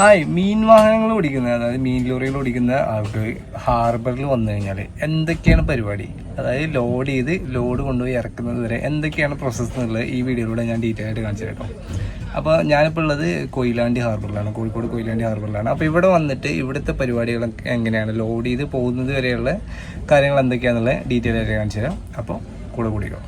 Hi മീൻ വാഹനങ്ങൾ ഓടിക്കുന്ന അതായത് മീൻ ലോറികൾ ഓടിക്കുന്ന ആൾക്ക് ഹാർബറിൽ വന്നു കഴിഞ്ഞാൽ എന്തൊക്കെയാണ് പരിപാടി? അതായത് ലോഡ് ചെയ്ത് ലോഡ് കൊണ്ടുപോയി ഇറക്കുന്നത് വരെ എന്തൊക്കെയാണ് പ്രോസസ്സ് എന്നുള്ളത് ഈ വീഡിയോയിലൂടെ ഞാൻ ഡീറ്റെയിൽ ആയിട്ട് കാണിച്ചു കേട്ടോ. അപ്പോൾ ഞാനിപ്പോൾ ഉള്ളത് കൊയിലാണ്ടി ഹാർബറിലാണ് കോഴിക്കോട് കൊയിലാണ്ടി ഹാർബറിലാണ്. അപ്പോൾ ഇവിടെ വന്നിട്ട് ഇവിടുത്തെ പരിപാടികൾ എങ്ങനെയാണ് ലോഡ് ചെയ്ത് പോകുന്നത് വരെയുള്ള കാര്യങ്ങൾ എന്തൊക്കെയാണെന്നുള്ള ഡീറ്റെയിൽ ആയിട്ട് കാണിച്ചു തരാം. അപ്പോൾ കൂടെ കൂടിക്കോ.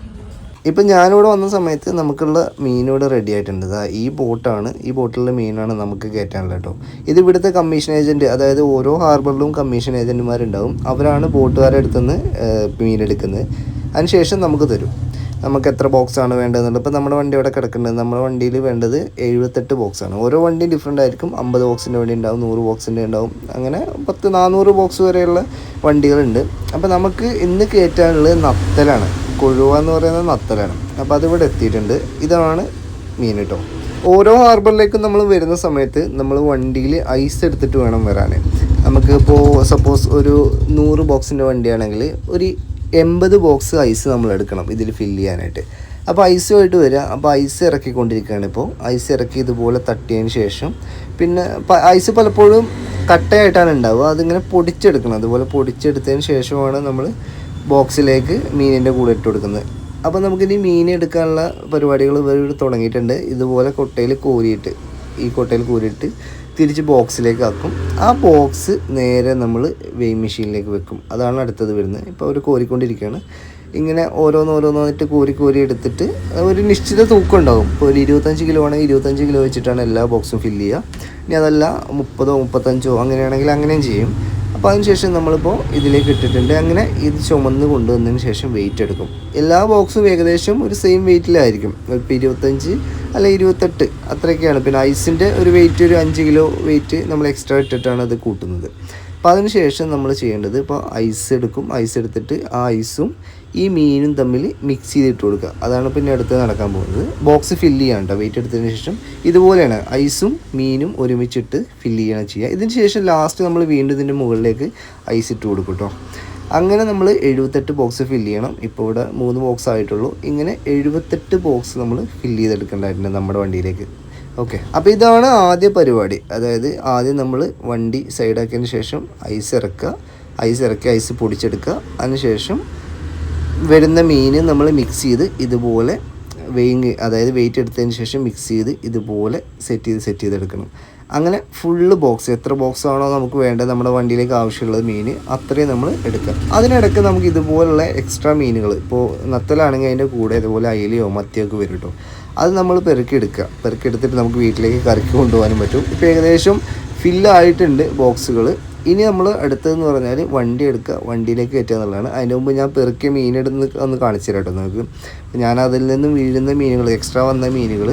ഇപ്പം ഞാനിവിടെ വന്ന സമയത്ത് നമുക്കുള്ള മീനിവിടെ റെഡി ആയിട്ടുണ്ട്. ഈ ബോട്ടാണ്. ഈ ബോട്ടിലുള്ള മീനാണ് നമുക്ക് കയറ്റാനുള്ളത് കേട്ടോ. ഇത് ഇവിടുത്തെ കമ്മീഷൻ ഏജന്റ് അതായത് ഓരോ ഹാർബറിലും കമ്മീഷൻ ഏജന്റുമാരുണ്ടാവും അവരാണ് ബോട്ടുകാരുടെ അടുത്തുനിന്ന് മീനെടുക്കുന്നത്. അതിനുശേഷം നമുക്ക് തരും. നമുക്ക് എത്ര ബോക്സാണ് വേണ്ടതെന്നുള്ളത്. ഇപ്പോൾ നമ്മുടെ വണ്ടി ഇവിടെ കിടക്കുന്നത് നമ്മുടെ വണ്ടിയിൽ വേണ്ടത് എഴുപത്തെട്ട് ബോക്സാണ് ഓരോ വണ്ടിയും ഡിഫറെന്റ് ആയിരിക്കും. അമ്പത് ബോക്സിന്റെ വണ്ടി ഉണ്ടാവും നൂറ് ബോക്സിന്റെ ഉണ്ടാവും. അങ്ങനെ പത്ത് നാനൂറ് ബോക്സ് വരെയുള്ള വണ്ടികളുണ്ട്. അപ്പോൾ നമുക്ക് ഇന്ന് കയറ്റാനുള്ളത് നത്തലാണ്. കൊഴുവ എന്ന് പറയുന്നത് നത്തലാണ്. അപ്പോൾ അതിവിടെ എത്തിയിട്ടുണ്ട്. ഇതാണ് മീൻ കേട്ടോ ഓരോ ഹാർബറിലേക്കും നമ്മൾ വരുന്ന സമയത്ത് നമ്മൾ വണ്ടിയിൽ ഐസ് എടുത്തിട്ട് വേണം വരാൻ. നമുക്ക് ഇപ്പോൾ സപ്പോസ് ഒരു നൂറ് ബോക്സിന്റെ വണ്ടിയാണെങ്കിൽ ഒരു എൺപത് ബോക്സ് ഐസ് നമ്മൾ എടുക്കണം ഇതിൽ ഫില്ല് ചെയ്യാനായിട്ട്. അപ്പോൾ ഐസുമായിട്ട് വരിക അപ്പോൾ ഐസ് ഇറക്കിക്കൊണ്ടിരിക്കുകയാണ് ഇപ്പോൾ. ഐസ് ഇറക്കി ഇതുപോലെ തട്ടിയതിന് ശേഷം പിന്നെ ഐസ് പലപ്പോഴും കട്ടയായിട്ടാണ് ഉണ്ടാവുക. അതിങ്ങനെ പൊടിച്ചെടുക്കണം. അതുപോലെ പൊടിച്ചെടുത്തതിന് ശേഷമാണ് നമ്മൾ ബോക്സിലേക്ക് മീനിന്റെ കൂടെ ഇട്ട് കൊടുക്കുന്നത് അപ്പോൾ നമുക്കിനി മീൻ എടുക്കാനുള്ള പരിപാടികൾ ഇവർ തുടങ്ങിയിട്ടുണ്ട്. ഇതുപോലെ കൊട്ടയിൽ കോരിയിട്ട് ഈ കൊട്ടയിൽ കോരിയിട്ട് തിരിച്ച് ബോക്സിലേക്ക് ആക്കും. ആ ബോക്സ് നേരെ നമ്മൾ വെയിങ് മെഷീനിലേക്ക് വെക്കും. അതാണ് അടുത്തത് വരുന്നത്. ഇപ്പോൾ അവർ കോരിക്കൊണ്ടിരിക്കുകയാണ്. ഇങ്ങനെ ഓരോന്നോരോന്നോന്നിട്ട് കോരി കോരി എടുത്തിട്ട് ഒരു നിശ്ചിത തൂക്കം ഉണ്ടാകും. ഇപ്പോൾ ഒരു ഇരുപത്തഞ്ച് കിലോ ആണെങ്കിൽ ഇരുപത്തഞ്ച് കിലോ വെച്ചിട്ടാണ് എല്ലാ ബോക്സും ഫില്ല് ചെയ്യുക. ഇനി അതല്ല മുപ്പതോ മുപ്പത്തഞ്ചോ അങ്ങനെയാണെങ്കിൽ അങ്ങനെയും ചെയ്യും. അപ്പോൾ അതിനുശേഷം നമ്മളിപ്പോൾ ഇതിലേക്ക് ഇട്ടിട്ടുണ്ട്. അങ്ങനെ ഇത് ചുമന്ന് കൊണ്ടുവന്നതിന് ശേഷം വെയിറ്റ് എടുക്കും. എല്ലാ ബോക്സും ഏകദേശം ഒരു സെയിം വെയിറ്റിലായിരിക്കും ഇപ്പോൾ ഇരുപത്തഞ്ച് അല്ല ഇരുപത്തെട്ട് അത്രയൊക്കെയാണ്. പിന്നെ ഐസിന്റെ ഒരു വെയിറ്റ് ഒരു അഞ്ച് കിലോ വെയിറ്റ് നമ്മൾ എക്സ്ട്രാ ഇട്ടിട്ടാണ് അത് കൂട്ടുന്നത്. അപ്പോൾ അതിന് ശേഷം നമ്മൾ ചെയ്യേണ്ടത് ഇപ്പോൾ ഐസ് എടുക്കും. ഐസ് എടുത്തിട്ട് ആ ഐസും ഈ മീനും തമ്മിൽ മിക്സ് ചെയ്തിട്ട് കൊടുക്കുക. അതാണ് പിന്നെ അടുത്ത് നടക്കാൻ പോകുന്നത്. ബോക്സ് ഫില്ല് കേട്ടോ വെയിറ്റ് എടുത്തതിന് ശേഷം ഇതുപോലെയാണ് ഐസും മീനും ഒരുമിച്ചിട്ട് ഫില്ല് ചെയ്യണം ചെയ്യുക. ഇതിന് ശേഷം ലാസ്റ്റ് നമ്മൾ വീണ്ടും ഇതിന്റെ മുകളിലേക്ക് ഐസ് ഇട്ട് കൊടുക്കും കേട്ടോ അങ്ങനെ നമ്മൾ എഴുപത്തെട്ട് ബോക്സ് ഫില്ല് ചെയ്യണം. ഇപ്പോൾ ഇവിടെ മൂന്ന് ബോക്സ് ആയിട്ടുള്ളൂ. ഇങ്ങനെ എഴുപത്തെട്ട് ബോക്സ് നമ്മൾ ഫില്ല് ചെയ്തെടുക്കേണ്ടതായിട്ടുണ്ട് നമ്മുടെ വണ്ടിയിലേക്ക്. ഓക്കെ അപ്പോൾ ഇതാണ് ആദ്യ പരിപാടി. അതായത് ആദ്യം നമ്മൾ വണ്ടി സൈഡാക്കിയതിന് ശേഷം ഐസ് ഇറക്കുക. ഐസ് ഇറക്കി ഐസ് പൊടിച്ചെടുക്കുക. അതിനുശേഷം വരുന്ന മീൻ നമ്മൾ മിക്സ് ചെയ്ത് ഇതുപോലെ വെയിങ് അതായത് വെയിറ്റ് എടുത്തതിന് ശേഷം മിക്സ് ചെയ്ത് ഇതുപോലെ സെറ്റ് ചെയ്ത് സെറ്റ് ചെയ്തെടുക്കണം. അങ്ങനെ ഫുള്ള് ബോക്സ് എത്ര ബോക്സ് ആണോ നമുക്ക് വേണ്ടത് നമ്മുടെ വണ്ടിയിലേക്ക് ആവശ്യമുള്ളത് മീൻ അത്രയും നമ്മൾ എടുക്കുക അതിനിടയ്ക്ക് നമുക്ക് ഇതുപോലുള്ള എക്സ്ട്രാ മീനുകൾ ഇപ്പോൾ നത്തലാണെങ്കിൽ അതിന്റെ കൂടെ ഇതുപോലെ അയിലയോ മത്തിയൊക്കെ വരും കേട്ടോ അത് നമ്മൾ പെറുക്കിയെടുക്കുക. പെറുക്കിയെടുത്തിട്ട് നമുക്ക് വീട്ടിലേക്ക് കറക്കി കൊണ്ടുപോകാനും പറ്റും. ഇപ്പോൾ ഏകദേശം ഫില്ലായിട്ടുണ്ട് ബോക്സുകൾ. ഇനി നമ്മൾ അടുത്തതെന്ന് പറഞ്ഞാൽ വണ്ടി എടുക്കുക. വണ്ടിയിലേക്ക് കയറ്റുക എന്നുള്ളതാണ്. അതിന് മുമ്പ് ഞാൻ പെറുക്കിയ മീനെടുന്ന് ഒന്ന് കാണിച്ചു തരാം നിങ്ങൾക്ക്. ഞാൻ അതിൽ നിന്നും വീഴുന്ന മീനുകൾ എക്സ്ട്രാ വന്ന മീനുകൾ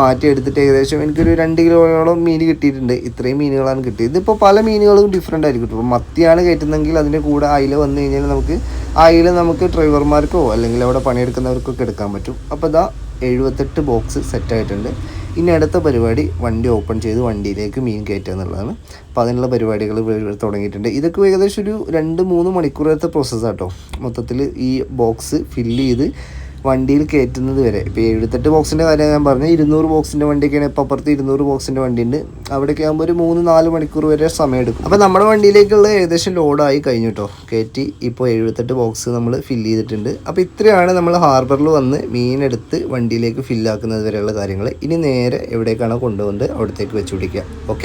മാറ്റി എടുത്തിട്ട് ഏകദേശം എനിക്കൊരു രണ്ട് കിലോയോളം മീൻ കിട്ടിയിട്ടുണ്ട്. ഇത്രയും മീനുകളാണ് കിട്ടിയത്. ഇതിപ്പോൾ പല മീനുകളും ഡിഫറെന്റ് ആയിരിക്കും ഇപ്പോൾ മത്തിയാണ് കയറ്റുന്നതെങ്കിൽ അതിന്റെ കൂടെ അയില വന്നു കഴിഞ്ഞാൽ നമുക്ക് അയില നമുക്ക് ഡ്രൈവർമാർക്കോ അല്ലെങ്കിൽ അവിടെ പണിയെടുക്കുന്നവർക്കൊക്കെ എടുക്കാൻ പറ്റും. അപ്പോൾ ഇതാ എഴുപത്തെട്ട് ബോക്സ് സെറ്റായിട്ടുണ്ട്. ഇനി അടുത്ത പരിപാടി വണ്ടി ഓപ്പൺ ചെയ്ത് വണ്ടിയിലേക്ക് മീൻ കയറ്റുക എന്നുള്ളതാണ്. അപ്പോൾ അതിനുള്ള പരിപാടികൾ തുടങ്ങിയിട്ടുണ്ട്. ഇതൊക്കെ ഏകദേശം ഒരു രണ്ട് മൂന്ന് മണിക്കൂറത്തെ പ്രോസസ്സാട്ടോ മൊത്തത്തിൽ ഈ ബോക്സ് ഫില്ല് ചെയ്ത് വണ്ടിയിൽ കയറ്റുന്നത് വരെ. ഇപ്പോൾ എഴുപത്തെട്ട് ബോക്സിന്റെ കാര്യം ഞാൻ പറഞ്ഞു. ഇരുന്നൂറ് ബോക്സിന്റെ വണ്ടിയൊക്കെയാണ് ഇപ്പോൾ അപ്പുറത്ത് ഇരുന്നൂറ് ബോക്സിന്റെ വണ്ടിയുണ്ട്. അവിടെയൊക്കെ ആകുമ്പോൾ ഒരു മൂന്ന് നാല് മണിക്കൂർ വരെ സമയം എടുക്കും അപ്പോൾ നമ്മുടെ വണ്ടിയിലേക്കുള്ള ഏകദേശം ലോഡായി കഴിഞ്ഞു കേട്ടോ കയറ്റി ഇപ്പോൾ എഴുപത്തെട്ട് ബോക്സ് നമ്മൾ ഫില്ല് ചെയ്തിട്ടുണ്ട്. അപ്പോൾ ഇത്രയാണ് നമ്മൾ ഹാർബറിൽ വന്ന് മീനെടുത്ത് വണ്ടിയിലേക്ക് ഫില്ലാക്കുന്നത് വരെയുള്ള കാര്യങ്ങൾ. ഇനി നേരെ എവിടേക്കാണോ കൊണ്ടുവന്ന് അവിടത്തേക്ക് വെച്ച് പിടിക്കുക ഓക്കെ